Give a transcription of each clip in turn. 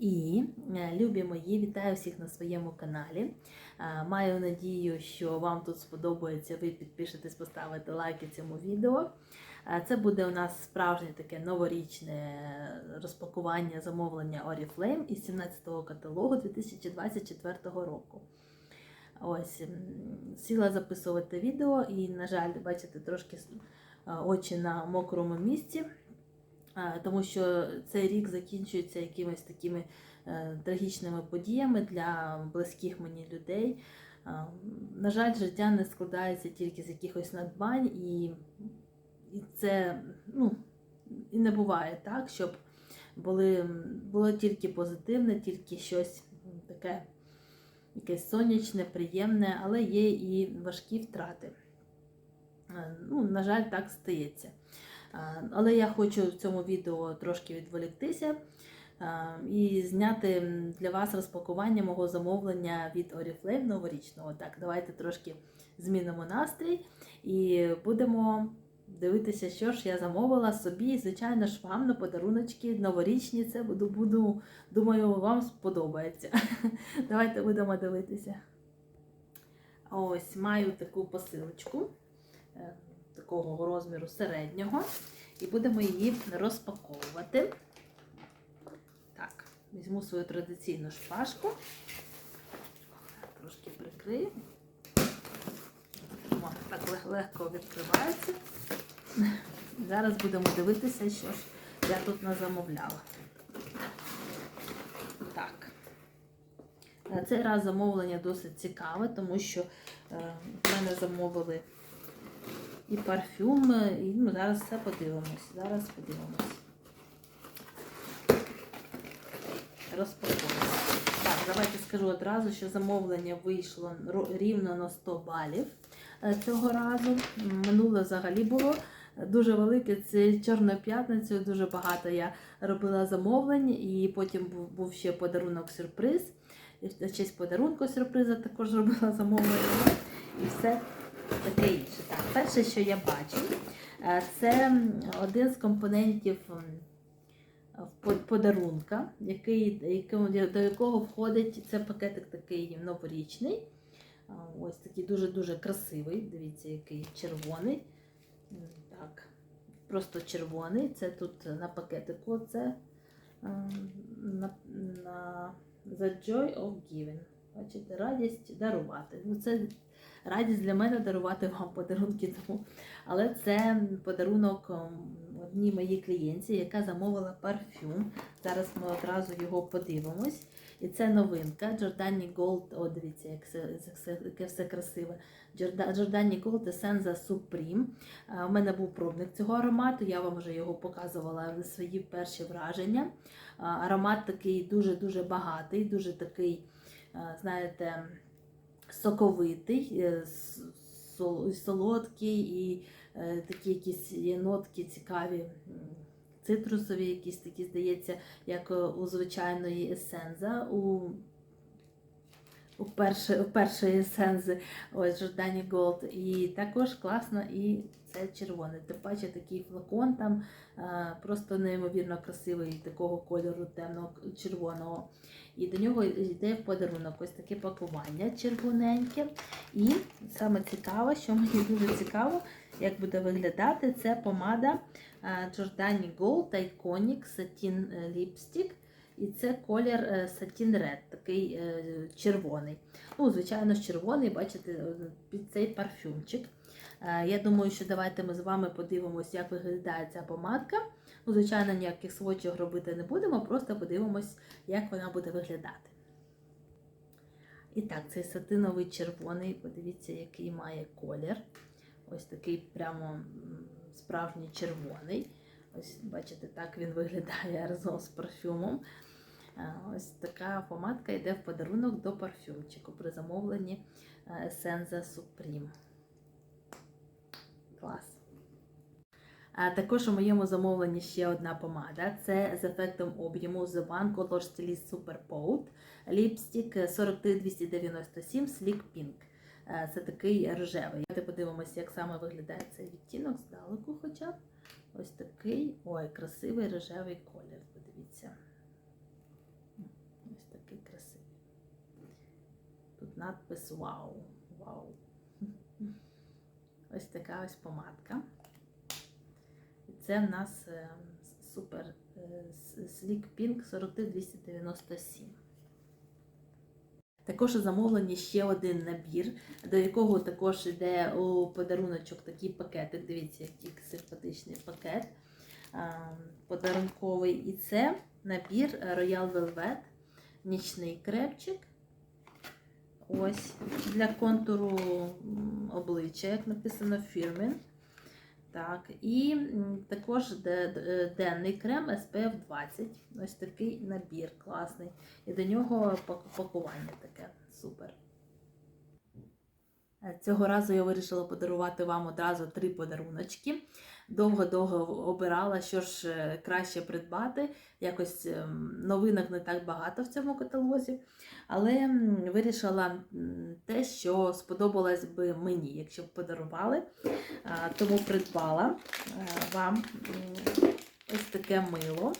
І, е, любі мої, вітаю всіх на своєму каналі. Е, Маю надію, що вам тут сподобається, ви підпишетесь, поставите лайки цьому відео. Е, Це буде у нас справжнє таке новорічне розпакування замовлення Oriflame із 17-го каталогу 2024 року. Ось, сіла записувати відео і, на жаль, бачите, трошки очі на мокрому місці. Тому що цей рік закінчується якимись такими е, трагічними подіями для близьких мені людей. На жаль, життя не складається тільки з якихось надбань, і, і це ну, і не буває так, щоб були, було тільки позитивне, тільки щось таке якесь сонячне, приємне, але є і важкі втрати. Е, Ну, на жаль, так стається. Але я хочу в цьому відео трошки відволіктися і зняти для вас розпакування мого замовлення від Oriflame новорічного. Так, давайте трошки змінимо настрій і будемо дивитися, що ж я замовила собі. Звичайно ж, вам на подаруночки новорічні. Це буду, буду, думаю, вам сподобається. Давайте будемо дивитися. Ось маю таку посилочку е, такого розміру середнього. І будемо її розпаковувати. Так, візьму свою традиційну шпажку. Трошки прикрию. О, так легко відкривається. Зараз будемо дивитися, що ж я тут назамовляла. Так. На цей раз замовлення досить цікаве, тому що е, в мене замовили і парфюм, і ну, зараз все подивимось. Зараз подивимось. Розпакуємо. Так, давайте скажу одразу, що замовлення вийшло рівно на 100 балів е, цього разу. Минуле взагалі було дуже велике. Це Чорна п'ятницю, дуже багато я робила замовлень, і потім був, ще подарунок сюрприз. В честь подарунку сюрприза також робила замовлення. І все таке інше. Так, перше, що я бачу, е, це один з компонентів подарунка, який, до якого входить це пакетик такий новорічний. Ось такий дуже-дуже красивий. Дивіться, який червоний. Так, просто червоний. Це тут на пакетику. Це ем, на, на The Joy of Giving. Бачите, радість дарувати. Ну, це радість для мене дарувати вам подарунки. Тому. Але це подарунок ем, одній моїй клієнтці, яка замовила парфюм. Зараз ми одразу його подивимось. І це новинка Giordani Gold. О, дивіться, як все, яке все красиве. Giorda- Giordani Gold Essenza Supreme. У мене був пробник цього аромату, я вам вже його показувала свої перші враження. А, Аромат такий дуже-дуже багатий, дуже такий, знаєте, соковитий, е, солодкий і е, такі якісь є нотки цікаві, цитрусові, якісь такі, здається, як е, у звичайної есенза. У у першої, у першої есензи ось Жордані Голд. І також класно і це червоний. Тим паче такий флакон там просто неймовірно красивий, такого кольору темного червоного. І до нього йде в подарунок ось таке пакування червоненьке. І саме цікаве, що мені дуже цікаво, як буде виглядати, це помада а, Giordani Gold Iconic Satin Lipstick. І це колір е, Satin Red, такий е, червоний. Ну, звичайно, червоний, бачите, е, під цей парфюмчик. Е, Я думаю, що давайте ми з вами подивимося, як виглядає ця помадка. Ну, звичайно, ніяких сводчів робити не будемо, просто подивимось, як вона буде виглядати. І так, цей сатиновий червоний, подивіться, який має колір. Ось такий прямо справжній червоний. Ось, бачите, так він виглядає разом з парфюмом. Е, Ось така помадка йде в подарунок до парфюмчику при замовленні е, Essenza Supreme. Клас. А також у моєму замовленні ще одна помада. Це з ефектом об'єму The One Color Stylist Super Pout Lipstick 43297 Sleek Pink. Е, Це такий рожевий. Давайте подивимося, як саме виглядає цей відтінок здалеку хоча б. Ось такий, ой, красивий рожевий колір. Подивіться. Надпис Вау. Вау. Ось така ось помадка. І це в нас е, супер е, Sleek Pink 40297. Також у ще один набір, до якого також йде у подаруночок такий пакетик. Дивіться, який симпатичний пакет а, подарунковий. І це набір Royal Velvet, нічний крепчик. Ось для контуру обличчя, як написано фірми. Так, і також де- денний крем SPF 20. Ось такий набір класний. І до нього пакування таке супер. Е, Цього разу я вирішила подарувати вам одразу три подаруночки. Довго-довго обирала, що ж е, краще придбати. Якось ем, новинок не так багато в цьому каталозі. Але вирішила те, що сподобалось би мені, якщо б подарували. Тому придбала е, вам ось таке мило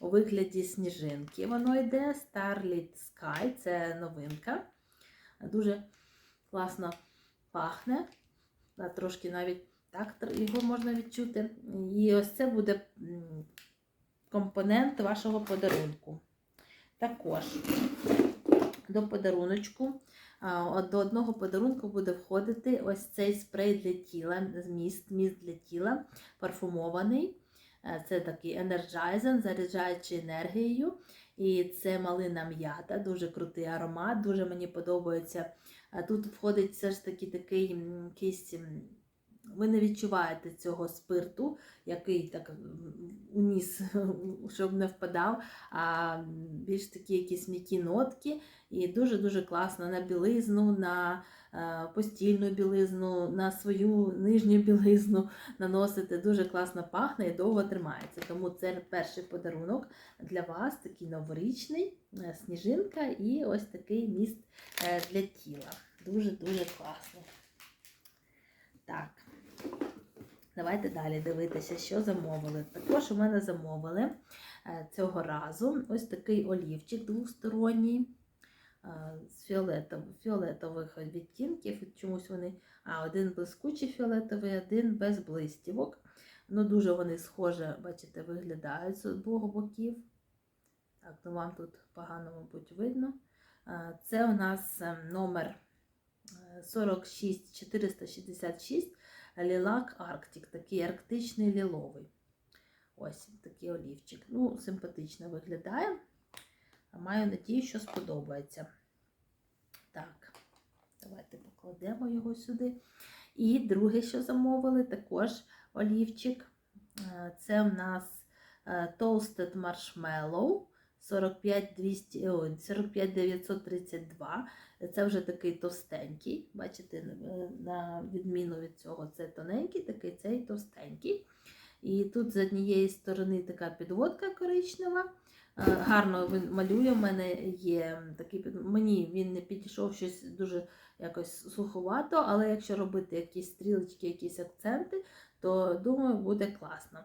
у вигляді сніжинки. Воно йде Starlit Sky, це новинка. Дуже класно пахне. Трошки навіть так його можна відчути. І ось це буде компонент вашого подарунку. Також до подаруночку. До одного подарунку буде входити ось цей спрей для тіла, зміст, міст для тіла, парфумований. Е, Це такий енерджайзен, заряджаючий енергією. І це малина м'ята, дуже крутий аромат, дуже мені подобається. Тут входить все ж таки такий якийсь. Ви не відчуваєте цього спирту, який так у ніс, щоб не впадав, а більш такі якісь м'які нотки. І дуже-дуже класно на білизну, на е, постільну білизну, на свою нижню білизну наносити. Дуже класно пахне і довго тримається. Тому це перший подарунок для вас, такий новорічний, е, сніжинка і ось такий міст е, для тіла. Дуже-дуже класно. Так. Давайте далі дивитися, що замовили. Також у мене замовили е, цього разу ось такий олівчик двосторонній е, з фіолетов, фіолетових відтінків. Чомусь вони, а один блискучий фіолетовий, один без блистівок. Ну, дуже вони схоже, бачите, виглядають з обох боків. Так, ну вам тут погано, мабуть, видно. Е, Це у нас номер е, 46466 Лілак Арктик, такий арктичний ліловий. Ось такий олівчик. Ну, симпатично виглядає. Маю надію, що сподобається. Так, давайте покладемо його сюди. І друге, що замовили, також олівчик. Е, Це в нас е, Toasted Marshmallow 45200 ой, 45932. Це вже такий товстенький. Бачите, е, на відміну від цього, це тоненький, такий цей товстенький. І тут з однієї сторони така підводка коричнева. Е, Гарно він малює. У мене є такий Мені він не підійшов щось дуже якось суховато, але якщо робити якісь стрілочки, якісь акценти, то думаю, буде класно.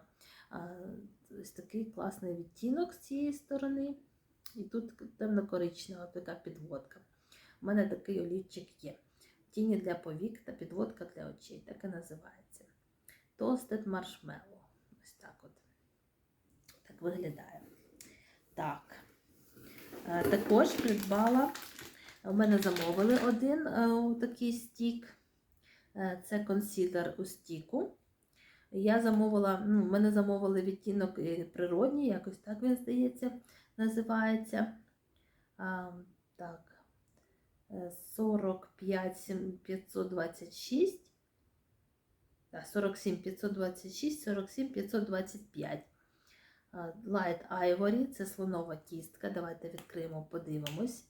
Ось такий класний відтінок з цієї сторони. І тут темно-коричнева така підводка. У мене такий олівчик є. Тіні для повік та підводка для очей. Так і називається. Toasted Marshmallow. Ось так от. Так виглядає. Так. Е, Також придбала. У мене замовили один е, такий стік. Е, Це консилер у стіку. Я замовила, ну, мене замовили відтінок е, природній, якось так він здається, називається. А, так. Е, 45 сім- 526. 47 526, 47 525. Light Ivory це слонова кістка. Давайте відкриємо, подивимось,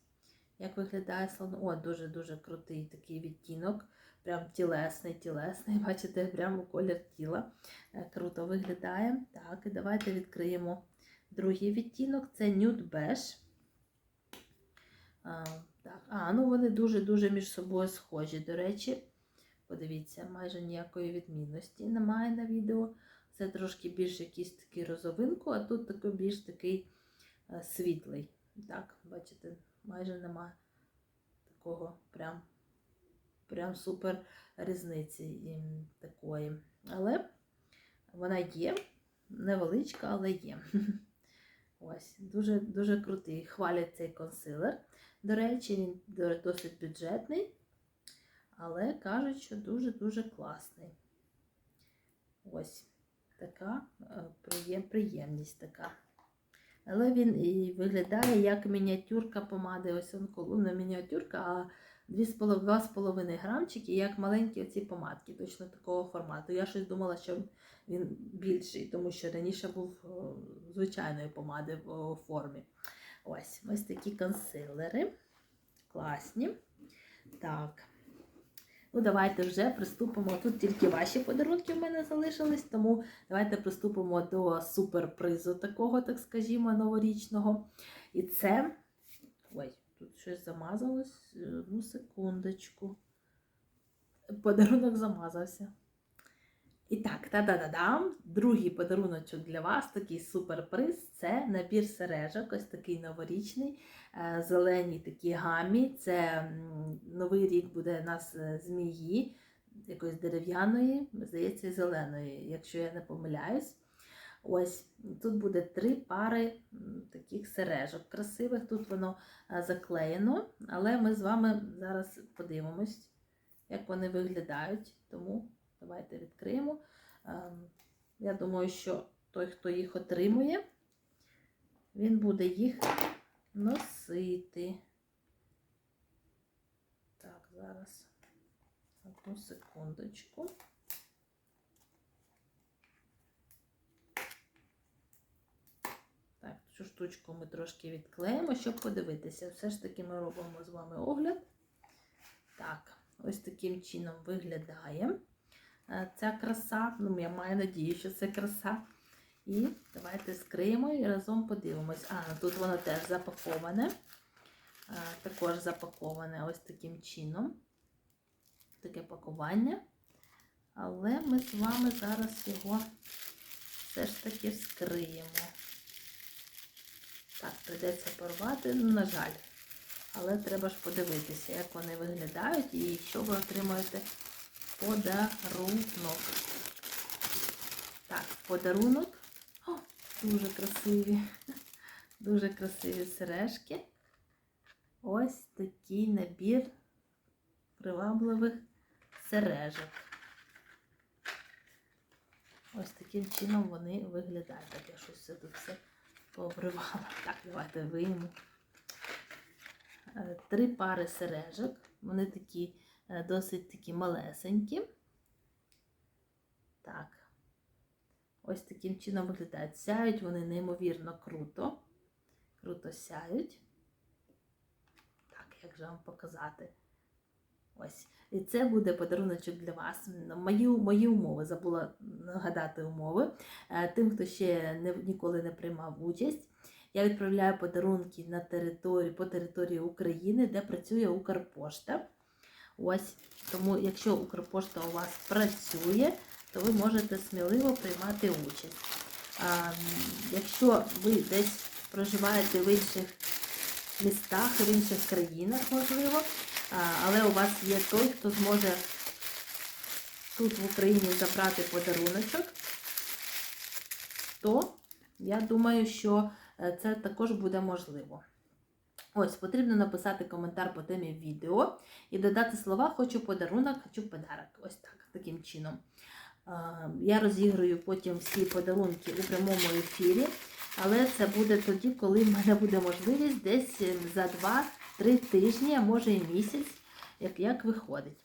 як виглядає слон. О, дуже-дуже крутий такий відтінок. Прям тілесний, тілесний. Бачите, прямо колір тіла. Е, Круто виглядає. Так, і давайте відкриємо другий відтінок. Це Nude Beige. А, так. а, ну вони дуже-дуже між собою схожі. До речі, подивіться, майже ніякої відмінності немає на відео. Це трошки більш якийсь такий розовинку, а тут такий більш такий е, світлий. Так, бачите, майже немає такого прям, прям супер різниці такої. Але вона є, невеличка, але є. Ось, дуже, дуже крутий. Хвалять цей консилер. До речі, він досить бюджетний, але кажуть, що дуже-дуже класний. Ось така е, приєм, приємність така. Але він і виглядає як мініатюрка помади. Ось он колонна мініатюрка, а 2,5 грамчики, як маленькі оці помадки, точно такого формату. Я щось думала, що він більший, тому що раніше був звичайної помади в формі. Ось, ось такі консилери. Класні. Так. Ну, давайте вже приступимо. Тут тільки ваші подарунки в мене залишились, тому давайте приступимо до суперпризу такого, так скажімо, новорічного. І це. Ой, тут щось замазалось. Ну, секундочку. Подарунок замазався. І так, та-да-да-дам. Другий подаруночок для вас, такий суперприз це набір сережок, ось такий новорічний, е, зелені такі гамі. Це новий рік буде у нас е, змії, якоїсь дерев'яної, здається, зеленої, якщо я не помиляюсь. Ось тут буде три пари таких сережок красивих. Тут воно е, заклеєно, але ми з вами зараз подивимось, як вони виглядають. Тому давайте відкриємо. Ем, Я думаю, що той, хто їх отримує, він буде їх носити. Так, зараз одну секундочку. Так, цю штучку ми трошки відклеїмо, щоб подивитися. Все ж таки ми робимо з вами огляд. Так, ось таким чином виглядає ця краса. Ну, я маю надію, що це краса. І давайте скриємо і разом подивимось. А, тут воно теж запаковане. Е, Також запаковане ось таким чином. Таке пакування. Але ми з вами зараз його все ж таки вскриємо. Так, прийдеться порвати, ну, на жаль. Але треба ж подивитися, як вони виглядають і що ви отримаєте подарунок. Так, подарунок. О, дуже красиві. Дуже красиві сережки. Ось такий набір привабливих сережок. Ось таким чином вони виглядають. Так, я щось все тут все пообривала. Так, давайте вийму. Е, Три пари сережок. Вони такі досить такі малесенькі. Так. Ось таким чином виглядають. Сяють вони неймовірно круто. Круто сяють. Так, як же вам показати? Ось. І це буде подаруночок для вас. Мої, мої умови, забула нагадати умови. Е, Тим, хто ще не, ніколи не приймав участь, я відправляю подарунки на територію, по території України, де працює Укрпошта. Ось, тому, якщо Укрпошта у вас працює, то ви можете сміливо приймати участь. Якщо ви десь проживаєте в інших містах, в інших країнах, можливо, але у вас є той, хто зможе тут в Україні забрати подаруночок, то я думаю, що е, це також буде можливо. Ось, потрібно написати коментар по темі відео і додати слова Хочу подарунок, хочу подарок. Ось так, таким чином. Я розіграю потім всі подарунки у прямому ефірі, але це буде тоді, коли в мене буде можливість десь е, за 2-3 тижні, а може і місяць, як, як виходить.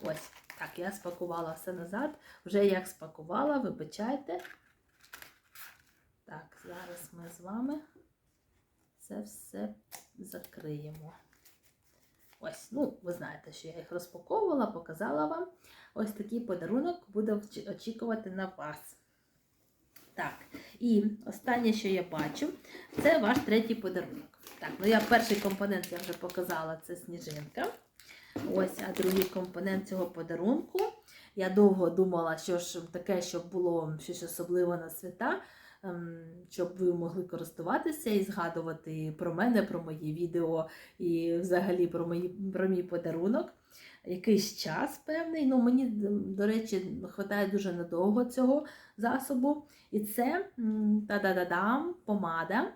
Ось, так, я спакувала все назад. Вже як спакувала, вибачайте. Так, зараз ми з вами це все закриємо. Ось, ну, ви знаєте, що я їх розпаковувала, показала вам. Ось такий подарунок буде очікувати на вас. Так, і останнє, що я бачу, це ваш третій подарунок. Так, ну я перший компонент я вже показала, це сніжинка. Ось, а другий компонент цього подарунку. Я довго думала, що ж таке, щоб було щось особливе на свята. Ем, щоб ви могли користуватися і згадувати про мене, про мої відео і взагалі про, мої, про мій подарунок. Якийсь час певний. Ну, мені, до речі, вистачає дуже надовго цього засобу. І це та-да-да-дам, помада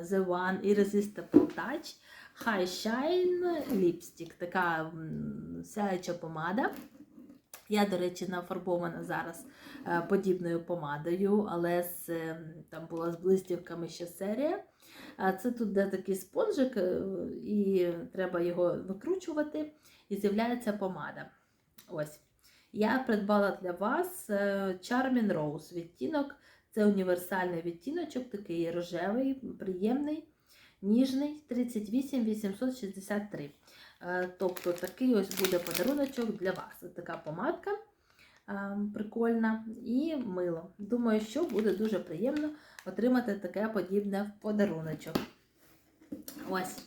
е, The One Irresistible Touch High Shine Lipstick. Така сяюча помада. Я, до речі, нафарбована зараз е, подібною помадою, але з, е, там була з блистівками ще серія. Це тут де такий спонжик, е, і треба його викручувати, і з'являється помада. Ось. Я придбала для вас Charming Rose відтінок. Це універсальний відтіночок, такий рожевий, приємний, ніжний, 38 863. Е, Тобто такий ось буде подаруночок для вас. Ось така помадка е, прикольна і мило. Думаю, що буде дуже приємно отримати таке подібне подаруночок. Ось.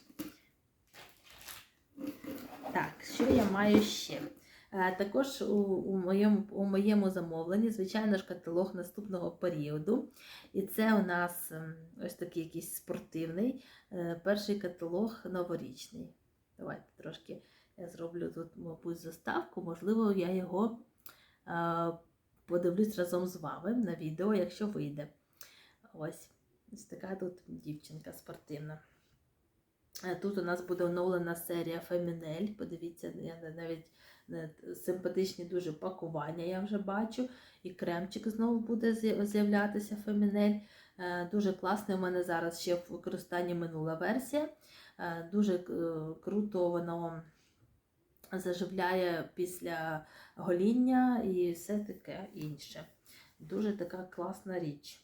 Так, що я маю ще? Е, Також у, у, моєму, у моєму замовленні, звичайно ж, каталог наступного періоду. І це у нас ем, ось такий якийсь спортивний, е, перший каталог новорічний. Давайте трошки я зроблю тут, мабуть, заставку. Можливо, я його е, подивлюсь разом з вами на відео, якщо вийде. Ось, ось така тут дівчинка спортивна. Е, Тут у нас буде оновлена серія Фемінель. Подивіться, я навіть симпатичні дуже пакування я вже бачу. І кремчик знову буде з'являтися Фемінель. Е, Дуже класний у мене зараз ще в використанні минула версія. Е, Дуже е, круто воно заживляє після гоління і все таке інше. Дуже така класна річ.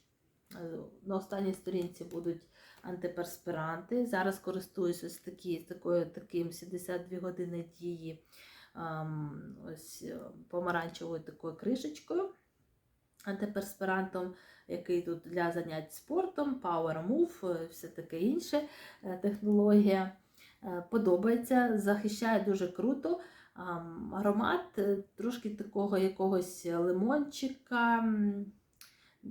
Е, На останній сторінці будуть антиперспіранти. Зараз користуюсь ось такі, такою, таким 72 години дії ем, ось помаранчевою такою кришечкою. Антиперспірантом, який тут для занять спортом, Power Move, е, все таке інше е, технологія. Е, Подобається, захищає дуже круто. Аромат трошки такого якогось лимончика,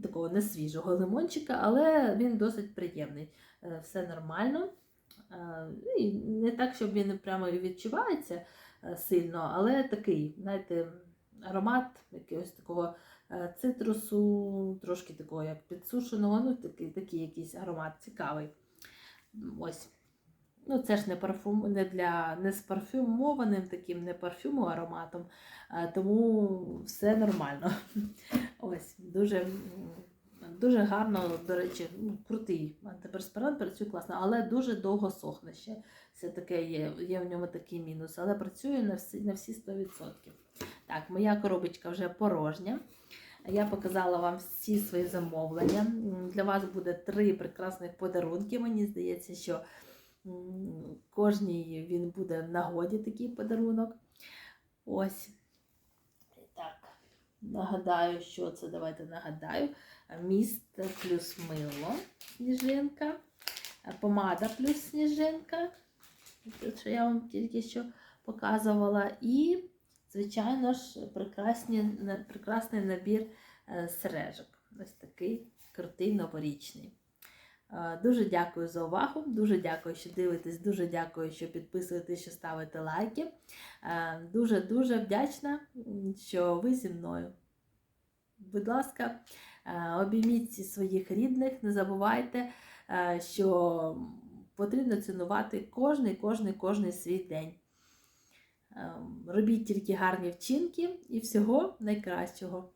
такого не свіжого лимончика, але він досить приємний. Все нормально. Е, І не так, щоб він прямо відчувається сильно, але такий, знаєте, аромат якогось такого цитрусу, трошки такого як підсушеного, ну такий, такий якийсь аромат цікавий. Ось. Ну, це ж не парфум, не для не з таким, не парфюму ароматом, тому все нормально. Ось, дуже, дуже гарно, до речі, ну, крутий антиперспірант, працює класно, але дуже довго сохне ще. Це таке є, є в ньому такий мінус, але працює на всі, на всі 100%. Так, моя коробочка вже порожня. Я показала вам всі свої замовлення. Для вас буде три прекрасних подарунки. Мені здається, що кожній він буде в нагоді такий подарунок. Ось. Так, нагадаю, що це. Давайте нагадаю. Міст плюс мило, сніжинка, помада плюс сніжинка. Те, що я вам тільки що показувала. І, звичайно ж, прекрасні, прекрасний набір е, сережок. Ось такий крутий новорічний. Е, Дуже дякую за увагу, дуже дякую, що дивитесь, дуже дякую, що підписуєтесь, що ставите лайки. Дуже-дуже вдячна, що ви зі мною. Будь ласка, е, обійміть своїх рідних, не забувайте, що потрібно цінувати кожний, кожний, кожний свій день. Е, Робіть тільки гарні вчинки і всього найкращого.